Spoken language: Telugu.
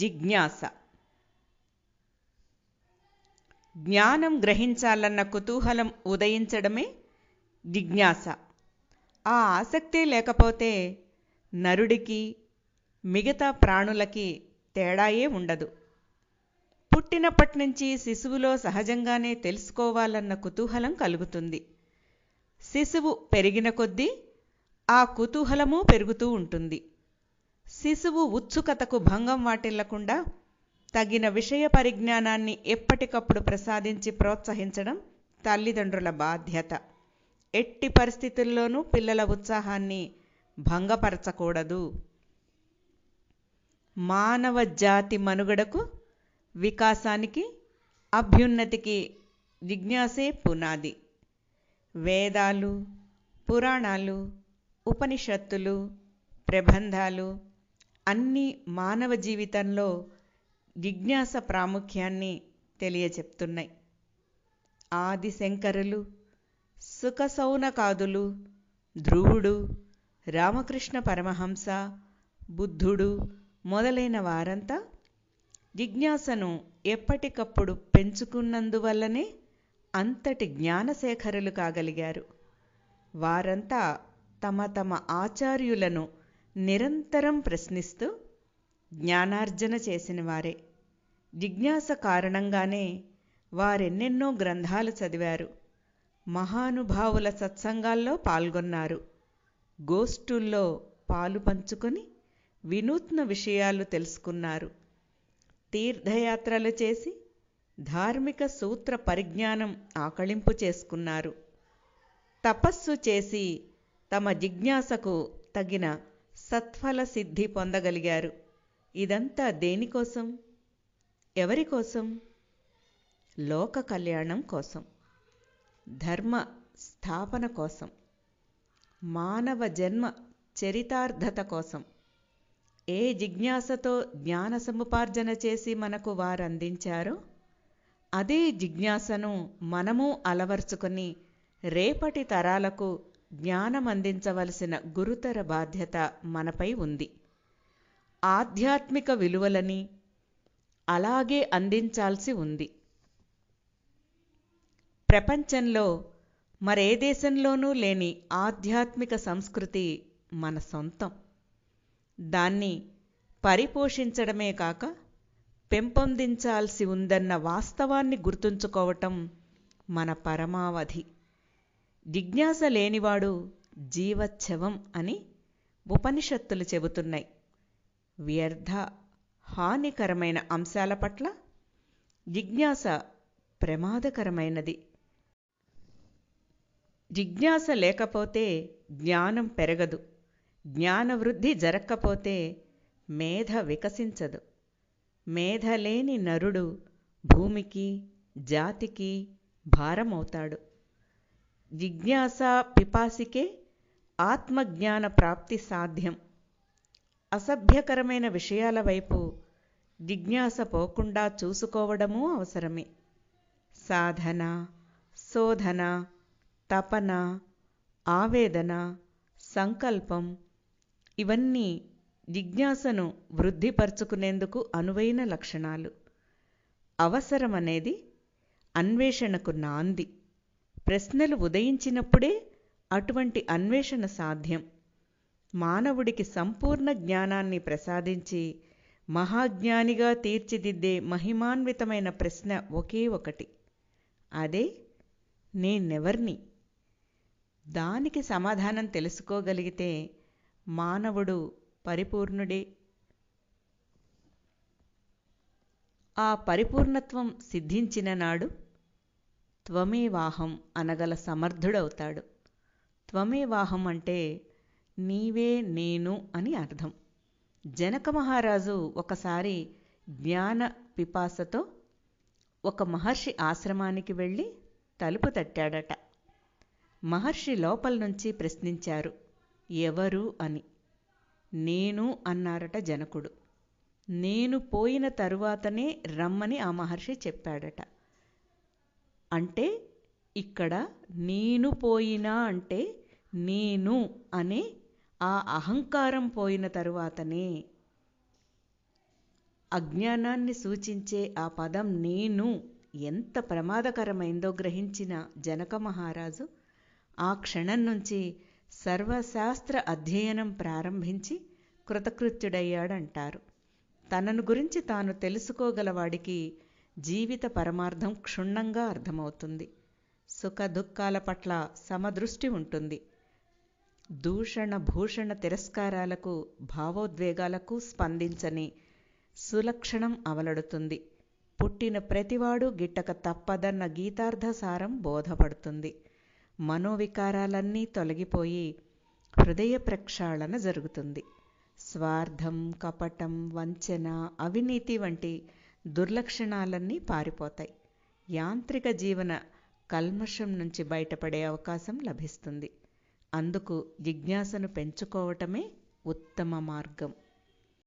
జిజ్ఞాస. జ్ఞానం గ్రహించాలన్న కుతూహలం ఉదయించడమే జిజ్ఞాస. ఆ ఆసక్తే లేకపోతే నరుడికి మిగతా ప్రాణులకి తేడాయే ఉండదు. పుట్టినప్పటి నుంచి శిశువులో సహజంగానే తెలుసుకోవాలన్న కుతూహలం కలుగుతుంది. శిశువు పెరిగిన కొద్దీ ఆ కుతూహలము పెరుగుతూ ఉంటుంది. శిశువు ఉత్సుకతకు భంగం వాటిల్లకుండా తగిన విషయ పరిజ్ఞానాన్ని ఎప్పటికప్పుడు ప్రసాదించి ప్రోత్సహించడం తల్లిదండ్రుల బాధ్యత. ఎట్టి పరిస్థితుల్లోనూ పిల్లల ఉత్సాహాన్ని భంగపరచకూడదు. మానవ జాతి మనుగడకు వికాసానికి అభ్యున్నతికి జిజ్ఞాసే పునాది. వేదాలు పురాణాలు ఉపనిషత్తులు ప్రబంధాలు అన్నీ మానవ జీవితంలో జిజ్ఞాస ప్రాముఖ్యాన్ని తెలియచెప్తున్నాయి. ఆది శంకరులు సుఖసౌనకాదులు ధ్రువుడు రామకృష్ణ పరమహంస బుద్ధుడు మొదలైన వారంతా జిజ్ఞాసను ఎప్పటికప్పుడు పెంచుకున్నందువల్లనే అంతటి జ్ఞానశేఖరులు కాగలిగారు. వారంతా తమ తమ ఆచార్యులను నిరంతరం ప్రశ్నిస్తూ జ్ఞానార్జన చేసిన వారే. జిజ్ఞాస కారణంగానే వారెన్నెన్నో గ్రంథాలు చదివారు. మహానుభావుల సత్సంగాల్లో పాల్గొన్నారు. గోష్ఠుల్లో పాలు పంచుకొని వినూత్న విషయాలు తెలుసుకున్నారు. తీర్థయాత్రలు చేసి ధార్మిక సూత్ర పరిజ్ఞానం ఆకళింపు చేసుకున్నారు. తపస్సు చేసి తమ జిజ్ఞాసకు తగిన సత్ఫల సిద్ధి పొందగలిగారు. ఇదంతా దేనికోసం ఎవరి కోసం? లోక కళ్యాణం కోసం. ధర్మ స్థాపన కోసం. మానవ జన్మ చరితార్థత కోసం. ఏ జిజ్ఞాసతో జ్ఞాన సముపార్జన చేసి మనకు వారందించారో అదే జిజ్ఞాసను మనము అలవర్చుకొని రేపటి తరాలకు జ్ఞానం అందించవలసిన గురుతర బాధ్యత మనపై ఉంది. ఆధ్యాత్మిక విలువలని అలాగే అందించాల్సి ఉంది. ప్రపంచంలో మరే దేశంలోనూ లేని ఆధ్యాత్మిక సంస్కృతి మన సొంతం. దాన్ని పరిపోషించడమే కాక పెంపొందించాల్సి ఉందన్న వాస్తవాన్ని గుర్తుంచుకోవటం మన పరమావధి. జిజ్ఞాస లేనివాడు జీవచ్ఛవం అని ఉపనిషత్తులు చెబుతున్నాయి. వ్యర్థ హానికరమైన అంశాల పట్ల జిజ్ఞాస ప్రమాదకరమైనది. జిజ్ఞాస లేకపోతే జ్ఞానం పెరగదు. జ్ఞానవృద్ధి జరక్కపోతే మేధ వికసించదు. మేధలేని నరుడు భూమికి జాతికి భారమవుతాడు. జిజ్ఞాసా పిపాసికే ఆత్మజ్ఞాన ప్రాప్తి సాధ్యం. అసభ్యకరమైన విషయాల వైపు జిజ్ఞాస పోకుండా చూసుకోవడమూ అవసరమే. సాధన శోధన తపన ఆవేదన సంకల్పం ఇవన్నీ జిజ్ఞాసను వృద్ధిపరుచుకునేందుకు అనువైన లక్షణాలు. అవసరమనేది అన్వేషణకు నాంది. ప్రశ్నలు ఉదయించినప్పుడే అటువంటి అన్వేషణ సాధ్యం. మానవుడికి సంపూర్ణ జ్ఞానాన్ని ప్రసాదించి మహాజ్ఞానిగా తీర్చిదిద్దే మహిమాన్వితమైన ప్రశ్న ఒకే ఒకటి. అదే నేనెవర్ని? దానికి సమాధానం తెలుసుకోగలిగితే మానవుడు పరిపూర్ణుడే. ఆ పరిపూర్ణత్వం సిద్ధించిన నాడు త్వమేవాహం అనగల సమర్థుడవుతాడు. త్వమేవాహం అంటే నీవే నేను అని అర్థం. జనక మహారాజు ఒకసారి జ్ఞాన పిపాసతో ఒక మహర్షి ఆశ్రమానికి వెళ్ళి తలుపు తట్టాడట. మహర్షి లోపల నుంచి ప్రశ్నించారు ఎవరు అని? నేను అన్నారట జనకుడు. నేను పోయిన తరువాతనే రమ్మని ఆ మహర్షి చెప్పాడట. అంటే ఇక్కడ నేను పోయినా అంటే నేను అనే ఆ అహంకారం పోయిన తరువాతనే అజ్ఞానాన్ని సూచించే ఆ పదం నేను ఎంత ప్రమాదకరమైందో గ్రహించిన జనక మహారాజు ఆ క్షణం నుంచి సర్వశాస్త్ర అధ్యయనం ప్రారంభించి కృతకృత్యుడయ్యాడంటారు. తనను గురించి తాను తెలుసుకోగలవాడికి జీవిత పరమార్థం క్షుణ్ణంగా అర్థమవుతుంది. సుఖ దుఃఖాల పట్ల సమదృష్టి ఉంటుంది. దూషణ భూషణ తిరస్కారాలకు భావోద్వేగాలకు స్పందించని సులక్షణం అవలడుతుంది. పుట్టిన ప్రతివాడు గిట్టక తప్పదన్న గీతార్థసారం బోధపడుతుంది. మనోవికారాలన్నీ తొలగిపోయి హృదయ ప్రక్షాళన జరుగుతుంది. స్వార్థం కపటం వంచన అవినీతి వంటి దుర్లక్షణాలన్నీ పారిపోతాయి. యాంత్రిక జీవన కల్మషం నుంచి బయటపడే అవకాశం లభిస్తుంది. అందుకు జిజ్ఞాసను పెంచుకోవటమే ఉత్తమ మార్గం.